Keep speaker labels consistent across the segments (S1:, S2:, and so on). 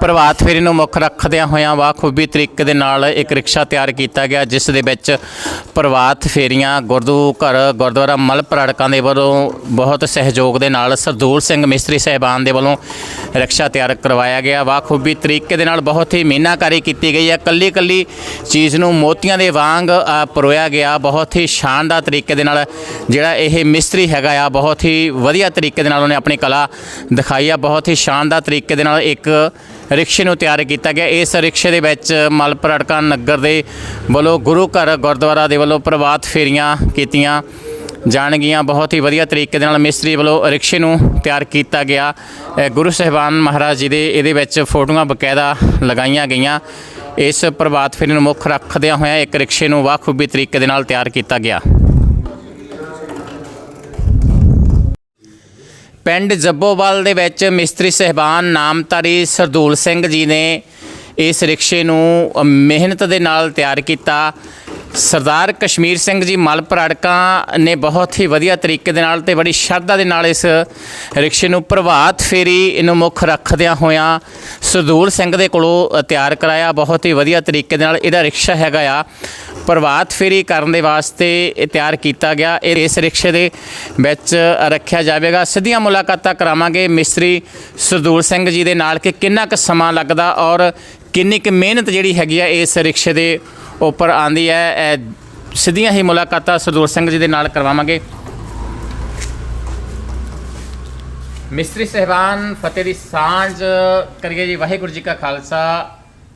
S1: ਪ੍ਰਭਾਤ ਫੇਰੀ ਨੂੰ ਮੁੱਖ ਰੱਖਦਿਆਂ ਹੋਇਆਂ ਬਾਖੂਬੀ ਤਰੀਕੇ ਦੇ ਨਾਲ ਇੱਕ ਰਿਕਸ਼ਾ ਤਿਆਰ ਕੀਤਾ ਗਿਆ, ਜਿਸ ਦੇ ਵਿੱਚ ਪ੍ਰਭਾਤ ਫੇਰੀਆਂ, ਗੁਰਦੂ ਘਰ, ਗੁਰਦੁਆਰਾ ਮਲਪਰ ਦੇ ਵੱਲੋਂ ਬਹੁਤ ਸਹਿਯੋਗ ਦੇ ਨਾਲ ਸਰਦੂਲ ਸਿੰਘ ਮਿਸਤਰੀ ਸਹਿਬਾਨ ਦੇ ਵੱਲੋਂ ਰਿਕਸ਼ਾ ਤਿਆਰ ਕਰਵਾਇਆ ਗਿਆ। ਬਾਖੂਬੀ ਤਰੀਕੇ ਦੇ ਨਾਲ ਬਹੁਤ ਹੀ ਮੀਨਾਕਾਰੀ ਕੀਤੀ ਗਈ ਹੈ। ਕੱਲੀ ਕੱਲੀ ਚੀਜ਼ ਨੂੰ ਮੋਤੀਆਂ ਦੇ ਵਾਂਗ ਪਰੋਇਆ ਗਿਆ। ਬਹੁਤ ਹੀ ਸ਼ਾਨਦਾਰ ਤਰੀਕੇ ਦੇ ਨਾਲ ਜਿਹੜਾ ਇਹ ਮਿਸਤਰੀ ਹੈਗਾ ਆ, ਬਹੁਤ ਹੀ ਵਧੀਆ ਤਰੀਕੇ ਦੇ ਨਾਲ ਉਹਨੇ ਆਪਣੀ ਕਲਾ ਦਿਖਾਈ ਆ। ਬਹੁਤ ਹੀ ਸ਼ਾਨਦਾਰ ਤਰੀਕੇ ਦੇ ਨਾਲ ਇੱਕ ਰਿਕਸ਼ੇ ਨੂੰ ਤਿਆਰ ਕੀਤਾ ਗਿਆ। ਇਸ ਰਿਕਸ਼ੇ ਦੇ ਵਿੱਚ ਮਲਪਰ ਅੜਕਾ ਨਗਰ ਦੇ ਵੱਲੋਂ ਗੁਰੂ ਘਰ ਗੁਰਦੁਆਰਾ ਦੇ ਵੱਲੋਂ ਪ੍ਰਭਾਤ ਫੇਰੀਆਂ ਕੀਤੀਆਂ ਜਾਣਗੀਆਂ। ਬਹੁਤ ਹੀ ਵਧੀਆ ਤਰੀਕੇ ਦੇ ਨਾਲ ਮਿਸਤਰੀ ਵੱਲੋਂ ਰਿਕਸ਼ੇ ਨੂੰ ਤਿਆਰ ਕੀਤਾ ਗਿਆ। ਗੁਰੂ ਸਾਹਿਬਾਨ ਮਹਾਰਾਜ ਜੀ ਦੇ ਇਹਦੇ ਵਿੱਚ ਫੋਟੋਆਂ ਬਕਾਇਦਾ ਲਗਾਈਆਂ ਗਈਆਂ। ਇਸ ਪ੍ਰਭਾਤ ਫੇਰੀ ਨੂੰ ਮੁੱਖ ਰੱਖਦਿਆਂ ਹੋਇਆਂ ਇੱਕ ਰਿਕਸ਼ੇ ਨੂੰ ਵਾਖੂਬੀ ਤਰੀਕੇ ਦੇ ਨਾਲ ਤਿਆਰ ਕੀਤਾ ਗਿਆ। ਪਿੰਡ ਜੱਬੋਵਾਲ ਦੇ ਵਿੱਚ ਮਿਸਤਰੀ ਸਹਿਬਾਨ ਨਾਮਧਾਰੀ ਸਰਦੂਲ ਸਿੰਘ ਜੀ ਨੇ ਇਸ ਰਿਕਸ਼ੇ ਨੂੰ ਮਿਹਨਤ ਦੇ ਨਾਲ ਤਿਆਰ ਕੀਤਾ। ਸਰਦਾਰ ਕਸ਼ਮੀਰ ਸਿੰਘ ਜੀ ਮਲਪਰਾੜਕਾਂ ਨੇ ਬਹੁਤ ਹੀ ਵਧੀਆ ਤਰੀਕੇ ਦੇ ਨਾਲ ਤੇ ਬੜੀ ਸ਼ਰਧਾ ਦੇ ਨਾਲ ਇਸ ਰਿਕਸ਼ੇ ਨੂੰ ਪ੍ਰਭਾਤ ਫੇਰੀ ਨੂੰ ਮੁੱਖ ਰੱਖਦਿਆਂ ਹੋਇਆਂ ਸਰਦੂਲ ਸਿੰਘ ਦੇ ਕੋਲੋਂ ਤਿਆਰ ਕਰਾਇਆ। ਬਹੁਤ ਹੀ ਵਧੀਆ ਤਰੀਕੇ ਦੇ ਨਾਲ ਇਹਦਾ ਰਿਕਸ਼ਾ ਹੈਗਾ ਆ। ਪ੍ਰਭਾਤ ਫੇਰੀ ਕਰਨ ਦੇ ਵਾਸਤੇ ਇਹ ਤਿਆਰ ਕੀਤਾ ਗਿਆ। ਇਹ ਇਸ ਰਿਕਸ਼ੇ ਦੇ ਵਿੱਚ ਰੱਖਿਆ ਜਾਵੇਗਾ। ਸਿੱਧੀਆਂ ਮੁਲਾਕਾਤਾਂ ਕਰਾਵਾਂਗੇ ਮਿਸਤਰੀ ਸਰਦੂਲ ਸਿੰਘ ਜੀ ਦੇ ਨਾਲ ਕਿ ਕਿੰਨਾ ਕੁ ਸਮਾਂ ਲੱਗਦਾ ਔਰ ਕਿੰਨੀ ਕੁ ਮਿਹਨਤ ਜਿਹੜੀ ਹੈਗੀ ਆ ਇਸ ਰਿਕਸ਼ੇ ਦੇ ਉੱਪਰ ਆਂਦੀ ਹੈ। ਸਿੱਧੀਆਂ ਹੀ ਮੁਲਾਕਾਤਾਂ ਸਰਦੂਲ ਸਿੰਘ ਜੀ ਦੇ ਨਾਲ ਕਰਵਾਵਾਂਗੇ। ਮਿਸਤਰੀ ਸਹਿਬਾਨ, ਫਤਿਹ ਦੀ ਸਾਂਝ ਕਰੀਏ ਜੀ। ਵਾਹਿਗੁਰੂ ਜੀ ਕਾ ਖਾਲਸਾ।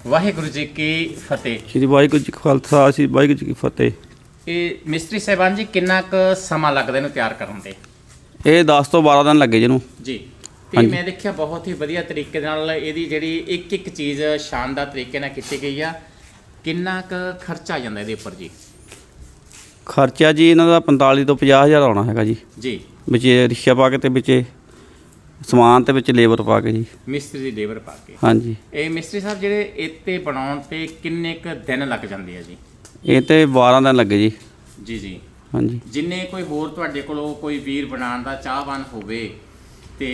S1: ਵਾਹਿਗੁਰੂ ਜੀ ਕੀ ਫਤਿਹ।
S2: ਸ਼੍ਰੀ ਵਾਹਿਗੁਰੂ ਜੀ ਕਾ ਖਾਲਸਾ ਸ਼੍ਰੀ ਵਾਹਿਗੁਰੂ ਜੀ ਕੀ ਫਤਿਹ।
S1: ਇਹ ਮਿਸਤਰੀ ਸਾਹਿਬਾਨ ਜੀ ਕਿੰਨਾ ਕੁ ਸਮਾਂ ਲੱਗਦਾ ਇਹਨੂੰ ਤਿਆਰ ਕਰਨ ਤੇ?
S2: ਇਹ 10 ਤੋਂ 12 ਦਿਨ ਲੱਗੇ ਜਿਹਨੂੰ
S1: ਜੀ। ਤੇ। ਮੈਂ ਦੇਖਿਆ ਬਹੁਤ ਹੀ ਵਧੀਆ ਤਰੀਕੇ ਨਾਲ ਇਹਦੀ ਜਿਹੜੀ ਇੱਕ ਇੱਕ ਚੀਜ਼ ਸ਼ਾਨਦਾਰ ਤਰੀਕੇ ਨਾਲ ਕੀਤੀ ਗਈ ਆ। ਕਿੰਨਾ ਕੁ ਖਰਚਾ ਆ ਜਾਂਦਾ ਇਹਦੇ ਉੱਪਰ ਜੀ?
S2: ਖਰਚਾ ਜੀ ਇਹਨਾਂ ਦਾ 45 ਤੋਂ 50 ਹਜ਼ਾਰ ਆਉਣਾ ਹੈਗਾ ਜੀ।
S1: ਜੀ।
S2: ਵਿੱਚ ਰਿਕਸ਼ਾ ਪਾ ਕੇ ਤੇ ਵਿੱਚ ਸਮਾਨ ਤੇ ਵਿੱਚ ਲੇਬਰ ਪਾ ਕੇ ਜੀ।
S1: ਮਿਸਤਰੀ ਦੀ ਲੇਬਰ ਪਾ ਕੇ।
S2: ਹਾਂਜੀ।
S1: ਇਹ ਮਿਸਤਰੀ ਸਾਹਿਬ ਜਿਹੜੇ ਇੱਥੇ ਬਣਾਉਣ ਤੇ ਕਿੰਨੇ ਕੁ ਦਿਨ ਲੱਗ ਜਾਂਦੇ ਆ ਜੀ?
S2: ਇਹ ਤੇ 12 ਦਿਨ ਲੱਗੇ ਜੀ।
S1: ਜੀ ਜੀ।
S2: ਹਾਂਜੀ।
S1: ਜਿੰਨੇ ਕੋਈ ਹੋਰ ਤੁਹਾਡੇ ਕੋਲੋਂ ਕੋਈ ਵੀਰ ਬਣਾਉਣ ਦਾ ਚਾਹਵਾਨ ਹੋਵੇ ਤੇ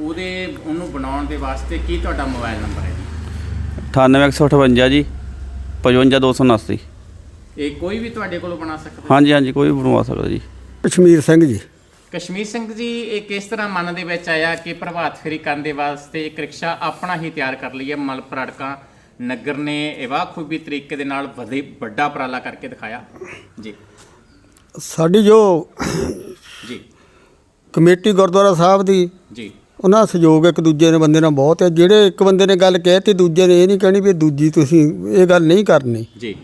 S1: ਉਹਦੇ ਉਹਨੂੰ ਬਣਾਉਣ ਦੇ ਵਾਸਤੇ ਕੀ ਤੁਹਾਡਾ ਮੋਬਾਈਲ ਨੰਬਰ ਹੈ ਜੀ?
S2: 98158 ਜੀ 55279
S1: ਇਹ ਕੋਈ ਵੀ ਤੁਹਾਡੇ ਕੋਲੋਂ ਬਣਾ ਸਕਦਾ?
S2: ਹਾਂਜੀ ਹਾਂਜੀ ਕੋਈ ਵੀ ਬਣਵਾ ਸਕਦਾ ਜੀ।
S3: ਕਸ਼ਮੀਰ ਸਿੰਘ ਜੀ।
S1: ਕਸ਼ਮੀਰ ਸਿੰਘ ਜੀ ਇਹ ਕਿਸ ਤਰ੍ਹਾਂ ਮਨ ਦੇ ਵਿੱਚ ਆਇਆ ਕਿ ਪ੍ਰਭਾਤ ਫੇਰੀ ਕਰਨ ਦੇ ਵਾਸਤੇ ਇੱਕ ਰਿਕਸ਼ਾ ਆਪਣਾ ਹੀ ਤਿਆਰ ਕਰ ਲਈਏ? ਮਲਪਰ ਅੜਕਾਂ ਨਗਰ ਨੇ ਇਹ ਖੂਬੀ ਤਰੀਕੇ ਦੇ ਨਾਲ ਵਧੇ ਵੱਡਾ ਉਪਰਾਲਾ ਕਰਕੇ ਦਿਖਾਇਆ। ਜੀ।
S3: ਸਾਡੀ ਜੋ
S1: ਜੀ।
S3: ਕਮੇਟੀ ਗੁਰਦੁਆਰਾ ਸਾਹਿਬ ਦੀ
S1: ਜੀ।
S3: ਉਹਨਾਂ ਸਹਿਯੋਗ ਇੱਕ ਦੂਜੇ ਨੇ ਬੰਦੇ ਨਾਲ ਬਹੁਤ ਹੈ। ਜਿਹੜੇ ਇੱਕ ਬੰਦੇ ਨੇ ਗੱਲ ਕਹਿਤੀ ਦੂਜੇ ਨੇ ਇਹ ਨਹੀਂ ਕਹਿਣੀ ਵੀ ਦੂਜੀ ਤੁਸੀਂ ਇਹ ਗੱਲ ਨਹੀਂ ਕਰਨੀ।
S1: ਜੀ।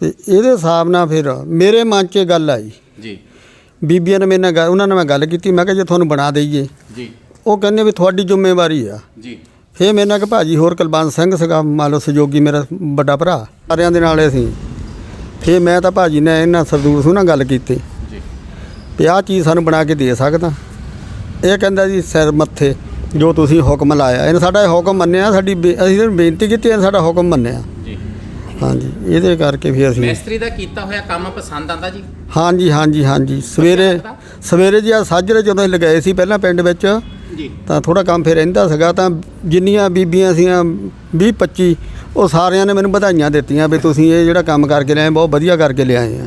S3: ਤੇ ਇਹਦੇ ਹਿਸਾਬ ਨਾਲ ਫਿਰ ਮੇਰੇ ਮਨ 'ਚ ਇਹ ਗੱਲ ਆਈ।
S1: ਜੀ।
S3: ਬੀਬੀਆਂ ਨੇ ਮੇਰੇ ਨਾਲ ਗੱਲ- ਉਹਨਾਂ ਨਾਲ ਮੈਂ ਗੱਲ ਕੀਤੀ ਮੈਂ ਕਿਹਾ ਜੇ ਤੁਹਾਨੂੰ ਬਣਾ ਦਈਏ।
S1: ਜੀ।
S3: ਉਹ ਕਹਿੰਦੇ ਵੀ ਤੁਹਾਡੀ ਜ਼ਿੰਮੇਵਾਰੀ ਆ।
S1: ਜੀ।
S3: ਫੇਰ ਮੇਰੇ ਨਾਲ ਕਿ ਭਾਜੀ ਹੋਰ ਕੁਲਵੰਤ ਸਿੰਘ ਸੀਗਾ ਮੰਨ ਲਓ ਸਹਿਯੋਗੀ ਮੇਰਾ ਵੱਡਾ ਭਰਾ ਸਾਰਿਆਂ ਦੇ ਨਾਲ ਅਸੀਂ। ਫੇਰ ਮੈਂ ਤਾਂ ਭਾਜੀ ਨੇ ਇਹਨਾਂ ਸਰਦੂਲ ਸਿੰਘ ਨਾਲ ਗੱਲ ਕੀਤੀ।
S1: ਜੀ।
S3: ਵੀ ਆਹ ਚੀਜ਼ ਸਾਨੂੰ ਬਣਾ ਕੇ ਦੇ ਸਕਦਾ। ਇਹ ਕਹਿੰਦਾ ਜੀ ਸਿਰ ਮੱਥੇ ਜੋ ਤੁਸੀਂ ਹੁਕਮ ਲਾਇਆ। ਇਹਨੇ ਸਾਡਾ ਇਹ ਹੁਕਮ ਮੰਨਿਆ ਸਾਡੀ ਬੇ- ਅਸੀਂ ਇਹਨੂੰ ਬੇਨਤੀ ਕੀਤੀ ਇਹਨੇ ਸਾਡਾ ਹੁਕਮ ਮੰਨਿਆ। ਹਾਂਜੀ ਇਹਦੇ ਕਰਕੇ ਫਿਰ ਅਸੀਂ
S1: ਮਿਸਤਰੀ ਦਾ ਕੀਤਾ ਹੋਇਆ ਕੰਮ ਪਸੰਦ ਆਂਦਾ ਜੀ?
S3: ਹਾਂਜੀ ਹਾਂਜੀ ਹਾਂਜੀ। ਸਵੇਰੇ ਸਵੇਰੇ ਜੀ ਆ ਸਾਜਰੇ ਜਦੋਂ ਅਸੀਂ ਲਗਾਏ ਸੀ ਪਹਿਲਾਂ ਪਿੰਡ ਵਿੱਚ
S1: ਜੀ।
S3: ਤਾਂ ਥੋੜਾ ਕੰਮ ਫਿਰ ਰਹਿੰਦਾ ਸੀਗਾ ਤਾਂ ਜਿੰਨੀਆਂ ਬੀਬੀਆਂ ਸੀਆਂ 20 25 ਉਹ ਸਾਰਿਆਂ ਨੇ ਮੈਨੂੰ ਵਧਾਈਆਂ ਦਿੱਤੀਆਂ ਵੀ ਤੁਸੀਂ ਇਹ ਜਿਹੜਾ ਕੰਮ ਕਰਕੇ ਲਿਆਏ ਬਹੁਤ ਵਧੀਆ ਕਰਕੇ ਲਿਆਏ ਆ।